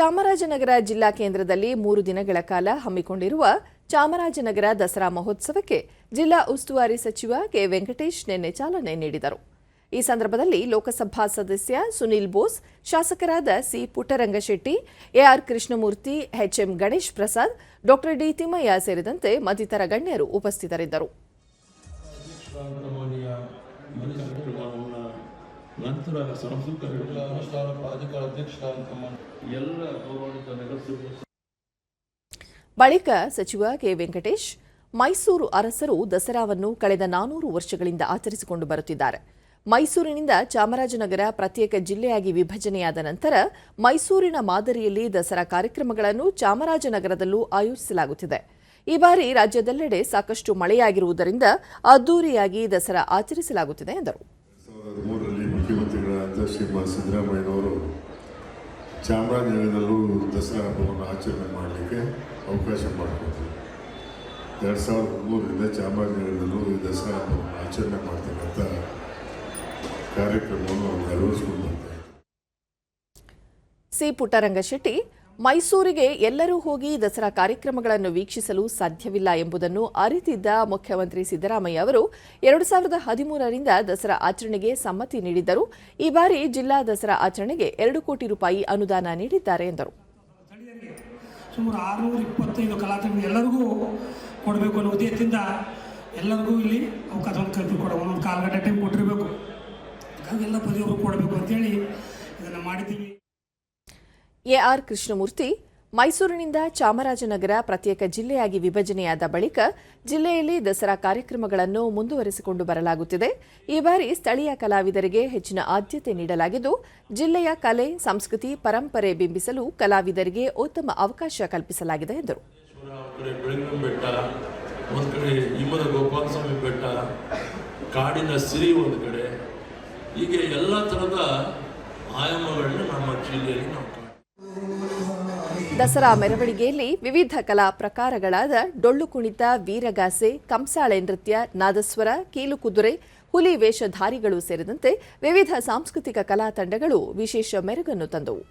ಚಾಮರಾಜನಗರ ಜಿಲ್ಲಾ ಕೇಂದ್ರದಲ್ಲಿ ಮೂರು ದಿನಗಳ ಕಾಲ ಹಮ್ಮಿಕೊಂಡಿರುವ ಚಾಮರಾಜನಗರ ದಸರಾ ಮಹೋತ್ಸವಕ್ಕೆ ಜಿಲ್ಲಾ ಉಸ್ತುವಾರಿ ಸಚಿವ ಕೆ. ವೆಂಕಟೇಶ್ ನಿನ್ನೆ ಚಾಲನೆ ನೀಡಿದರು. ಈ ಸಂದರ್ಭದಲ್ಲಿ ಲೋಕಸಭಾ ಸದಸ್ಯ ಸುನಿಲ್ ಬೋಸ್, ಶಾಸಕರಾದ C. Puttarangashetty AR Krishnamurthy HM Ganesh Prasad doctor D. Thimmaiah ಸೇರಿದಂತೆ ಮತ್ತಿತರ ಗಣ್ಯರು ಉಪಸ್ಥಿತರಿದ್ದರು. ನಂತರ ಸಾಂಸ್ಕೃತಿಕ ಅನುಷ್ಠಾನ ಪ್ರಾಧಿಕಾರ ಅಧ್ಯಕ್ಷರಾದಂಥ ಎಲ್ಲ ಗೌರವಾನ್ವಿತ ನಗರಸಭೆ ಬಳಿಕ ಸಚಿವ ಕೆ ವೆಂಕಟೇಶ್ ಮೈಸೂರು ಅರಸರು ದಸರಾವನ್ನು ಕಳೆದ ನಾನೂರು ವರ್ಷಗಳಿಂದ ಆಚರಿಸಿಕೊಂಡು ಬರುತ್ತಿದ್ದಾರೆ. ಮೈಸೂರಿನಿಂದ ಚಾಮರಾಜನಗರ ಪ್ರತ್ಯೇಕ ಜಿಲ್ಲೆಯಾಗಿ ವಿಭಜನೆಯಾದ ನಂತರ ಮೈಸೂರಿನ ಮಾದರಿಯಲ್ಲಿ ದಸರಾ ಕಾರ್ಯಕ್ರಮಗಳನ್ನು ಚಾಮರಾಜನಗರದಲ್ಲೂ ಆಯೋಜಿಸಲಾಗುತ್ತಿದೆ. ಈ ಬಾರಿ ರಾಜ್ಯದೆಲ್ಲೆಡೆ ಸಾಕಷ್ಟು ಮಳೆಯಾಗಿರುವುದರಿಂದ ಅದ್ದೂರಿಯಾಗಿ ದಸರಾ ಆಚರಿಸಲಾಗುತ್ತಿದೆ ಎಂದರು. ಮುಖ್ಯಮಂತ್ರಿಗಳಾದ ಶ್ರೀಮಾನ್ ಸಿದ್ದರಾಮಯ್ಯನವರು ಚಾಮರಾಜನಗರದಲ್ಲೂ ದಸರಾ ಹಬ್ಬವನ್ನು ಆಚರಣೆ ಮಾಡಲಿಕ್ಕೆ ಅವಕಾಶ ಮಾಡಿಕೊಟ್ಟರು ಎರಡು ಸಾವಿರದ ಮೂರರಿಂದ ಚಾಮರಾಜನಗರದಲ್ಲೂ ಈ ದಸರಾ ಹಬ್ಬವನ್ನು ಆಚರಣೆ ಮಾಡ್ತಕ್ಕಂಥ ಕಾರ್ಯಕ್ರಮವನ್ನು ನೆರವೇರಿಸ್ಕೊಂಡು ಬರ್ತಾ ಇದ್ದಾರೆ ಸಿ ಪುಟ್ಟರಂಗಶೆಟ್ಟಿ ಮೈಸೂರಿಗೆ ಎಲ್ಲರೂ ಹೋಗಿ ದಸರಾ ಕಾರ್ಯಕ್ರಮಗಳನ್ನು ವೀಕ್ಷಿಸಲು ಸಾಧ್ಯವಿಲ್ಲ ಎಂಬುದನ್ನು ಅರಿತಿದ್ದ ಮುಖ್ಯಮಂತ್ರಿ ಸಿದ್ದರಾಮಯ್ಯ ಅವರು ಎರಡು ಸಾವಿರದ ಹದಿಮೂರರಿಂದ ದಸರಾ ಆಚರಣೆಗೆ ಸಮ್ಮತಿ ನೀಡಿದ್ದರು. ಈ ಬಾರಿ ಜಿಲ್ಲಾ ದಸರಾ ಆಚರಣೆಗೆ ಎರಡು ಕೋಟಿ ರೂಪಾಯಿ ಅನುದಾನ ನೀಡಿದ್ದಾರೆ ಎಂದರು. ಸುಮಾರು ಆರುನೂರ ಇಪ್ಪತ್ತೈದು ಎಲ್ಲರಿಗೂ ಕೊಡಬೇಕು ಅನ್ನೋ ಉದ್ದೇಶದಿಂದ ಎಲ್ಲರಿಗೂ ಇಲ್ಲಿ ಅವಕಾಶವನ್ನು ಕಲ್ಪಿಕೊಡ ಒಂದೊಂದು ಕಾಲು ಗಂಟೆ ಟೈಮ್ ಕೊಟ್ಟಿರಬೇಕು. ಹಾಗಾಗಿ ಎಲ್ಲ ಪ್ರತಿಯೊಬ್ಬರು ಕೊಡಬೇಕು ಅಂತೇಳಿ ಇದನ್ನು ಮಾಡಿದ್ದೀವಿ. ಎಆರ್ ಕೃಷ್ಣಮೂರ್ತಿ ಮೈಸೂರಿನಿಂದ ಚಾಮರಾಜನಗರ ಪ್ರತ್ಯೇಕ ಜಿಲ್ಲೆಯಾಗಿ ವಿಭಜನೆಯಾದ ಬಳಿಕ ಜಿಲ್ಲೆಯಲ್ಲಿ ದಸರಾ ಕಾರ್ಯಕ್ರಮಗಳನ್ನು ಮುಂದುವರೆಸಿಕೊಂಡು ಬರಲಾಗುತ್ತಿದೆ. ಈ ಬಾರಿ ಸ್ಥಳೀಯ ಕಲಾವಿದರಿಗೆ ಹೆಚ್ಚಿನ ಆದ್ಯತೆ ನೀಡಲಾಗಿದ್ದು, ಜಿಲ್ಲೆಯ ಕಲೆ, ಸಂಸ್ಕೃತಿ, ಪರಂಪರೆ ಬಿಂಬಿಸಲು ಕಲಾವಿದರಿಗೆ ಉತ್ತಮ ಅವಕಾಶ ಕಲ್ಪಿಸಲಾಗಿದೆ ಎಂದರು. ಹೀಗೆ ಎಲ್ಲ ಥರದ ಆಯಾಮಗಳನ್ನ ನಮ್ಮ ಜಿಲ್ಲೆಯಲ್ಲಿ ನಾವು ದಸರಾ ಮೆರವಣಿಗೆಯಲ್ಲಿ ವಿವಿಧ ಕಲಾ ಪ್ರಕಾರಗಳಾದ ಡೊಳ್ಳು ಕುಣಿತ, ವೀರಗಾಸೆ, ಕಂಸಾಳೆ ನೃತ್ಯ, ನಾದಸ್ವರ ಕೀಲುಕುದುರೆ ಹುಲಿ ವೇಷಧಾರಿಗಳು ಸೇರಿದಂತೆ ವಿವಿಧ ಸಾಂಸ್ಕೃತಿಕ ಕಲಾ ತಂಡಗಳು ವಿಶೇಷ ಮೆರುಗನ್ನು ತಂದವು.